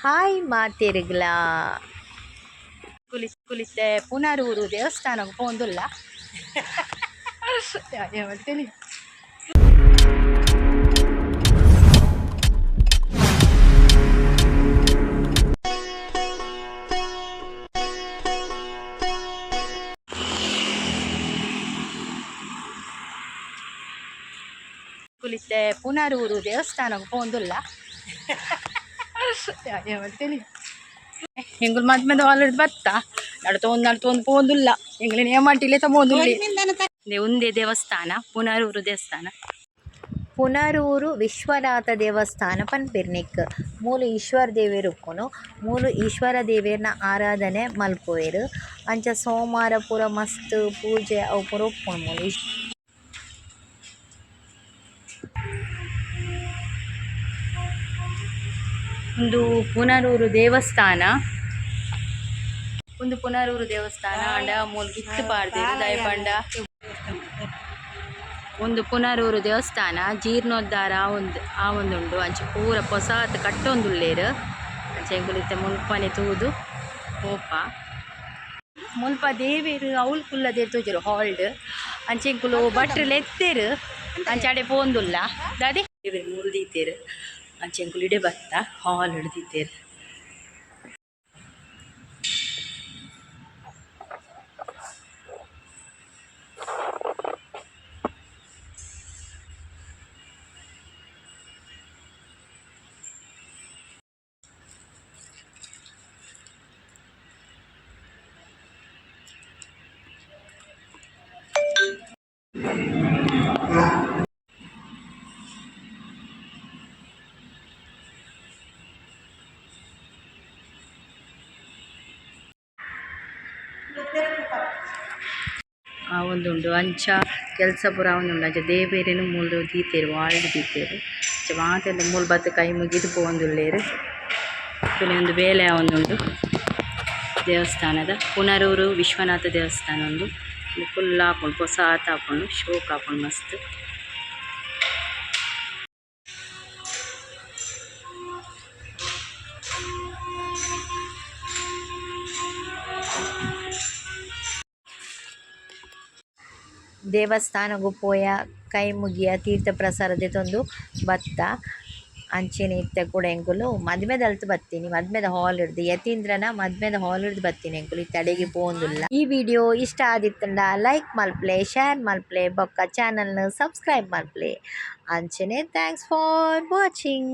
Hi ಮಾತಿರ್ಗ್ಲ ಕುಲಿಸ್ ಕುಲಿತೆ Punaroor ದೇವಸ್ಥಾನಕ್ಕೆ ಪೋಂದುಲ್ಲ ಹೇಳ್ತೀನಿ ಕುಲಿತೆ ಪುನರೂರು ದೇವಸ್ಥಾನಕ್ಕೆ ಪೋಂದುಲ್ಲ ಹೇಳ್ತೀನಿ ಎಂಗುಲ್ ಮದ್ ಮದ್ ಆಲ್ರೆಡಿ ಬತ್ತ ನಡ್ತೊಂದು ನಡ್ತೊಂದು ಪೋಂದುಲ್ಲ ಎಂಗ್ಲಿನ ಏಮಾಟಿಲೆ ತಗೊಂದುಲ್ಲ ಒಂದೇ ದೇವಸ್ಥಾನ ಪುನರೂರು ದೇವಸ್ಥಾನ ಪುನರೂರು ವಿಶ್ವನಾಥ ದೇವಸ್ಥಾನ ಪನ್ಪಿರ್ನಿಕ್ ಮೂಲು ಈಶ್ವರ ದೇವೇರು ಉಪ್ಪುನು ಮೂಲು ಈಶ್ವರ ದೇವೇರ್ನ ಆರಾಧನೆ ಮಲ್ಪುವೆರು ಅಂಚ ಸೋಮವಾರ ಪೂರ ಮಸ್ತ್ ಪೂಜೆ ಅವು ಪೂರ ಉಪ್ಪುನು ಮೂಲು ಒಂದು ಪುನರೂರು ದೇವಸ್ಥಾನ. ಒಂದು ಪುನರೂರು ದೇವಸ್ಥಾನ ಅಂಡ ಮೂಲು ಗಿತ್ತು ಪಾಡ್ದೇರು ದಯಪಂಡ ಒಂದು ಪುನರೂರು ದೇವಸ್ಥಾನ ಜೀರ್ಣೋದ್ಧಾರ ಒಂದು ಆ ಒಂದುಂಡು ಅಂಚೆ ಪೂರ ಪೊಸಾತ್ ಕಟ್ಟೊಂದುಳ್ಳೇರು ಅಂಚೆ ಎಂಕುಲಿತ್ತೆ ಮುಲ್ಪನೆ ತೂದು ಓಪ ಮುಲ್ಪ ದೇವೇರು ಅವ್ಲು ಕುಲ್ಲದೆ ತೂಜರು ಹಾಲ್ಡ್. ಅಂಚೆ ಎಂಕುಲು ಭಟ್ರು ಎತ್ತೇರು. ಅಂಚಾಡೆ ಪೋಂದುಲ್ಲ. ದಾದಿ? ಮುಲ್ದೀತೇರು ಅಂಚೆ ಎಂಕುಲು ಇಡೆ ಬತ್ತ ಹಾಲ್ ಹಿಡ್ದಿತ್ತೇರು ಒಂದು ಅಂಚ, ಕೆಲಸ ಪುರ ಒಂದು ಅಂಚ. ದೇವೇರೇನು ಮೂಲು ದೀತೇರು ವಾಲ್ಡ್ ದೀತೇರು ಮಾತೆಲ್ಲ ಮೂಲು ಬತ್ತು ಕೈ ಮುಗಿದು ಪೋಂದುಳ್ಳೇರು ಕೊನೆ ಒಂದು ಬೇಲೆ ಒಂದುಂಡು. ದೇವಸ್ಥಾನದ ಪುನರೂರು ವಿಶ್ವನಾಥ ದೇವಸ್ಥಾನ ಒಂದು. ಫುಲ್ ಹಾಕೊಂಡು ಹೊಸ ಹಾತ್ ಹಾಕೊಂಡು, ಶೋಕ್ ಹಾಕೊಂಡು ಮಸ್ತ್. ದೇವಸ್ಥಾನಗೂ ಪೋಯ, ಕೈ ಮುಗಿಯ ತೀರ್ಥ ಪ್ರಸಾರ ದೆತೊಂದು ಬತ್ತ ಅಂಚೆನೆ ಇತ್ತ ಕೂಡ ಎಂಕುಲು ಮದ್ಮೆದ ಅಲ್ತು ಬತ್ತೀನಿ, ಮದ್ಮೆದ ಹಾಲ್ ಹಿಡ್ದು, ಯತೀಂದ್ರನ ಮದ್ಮೆದ ಹಾಲ್ ಹಿಡ್ದು ಬತ್ತೀನಿ ಎಂಕುಲು ಇತ್ತ ಅಡೆಗೆ ಪೋಂದುಲ್ಲ ಈ ವಿಡಿಯೋ ಇಷ್ಟ ಆದಿತ್ತಂಡ ಲೈಕ್ ಮಲ್ಪ್ಲೆ, ಶೇರ್ ಮಲ್ಪ್ಲೆ, ಬೊಕ್ಕ ಚಾನಲ್ನ ಸಬ್ಸ್ಕ್ರೈಬ್ ಮಲ್ಪ್ಲೆ. ಅಂಚೆನೆ ಥ್ಯಾಂಕ್ಸ್ ಫಾರ್ ವಾಚಿಂಗ್.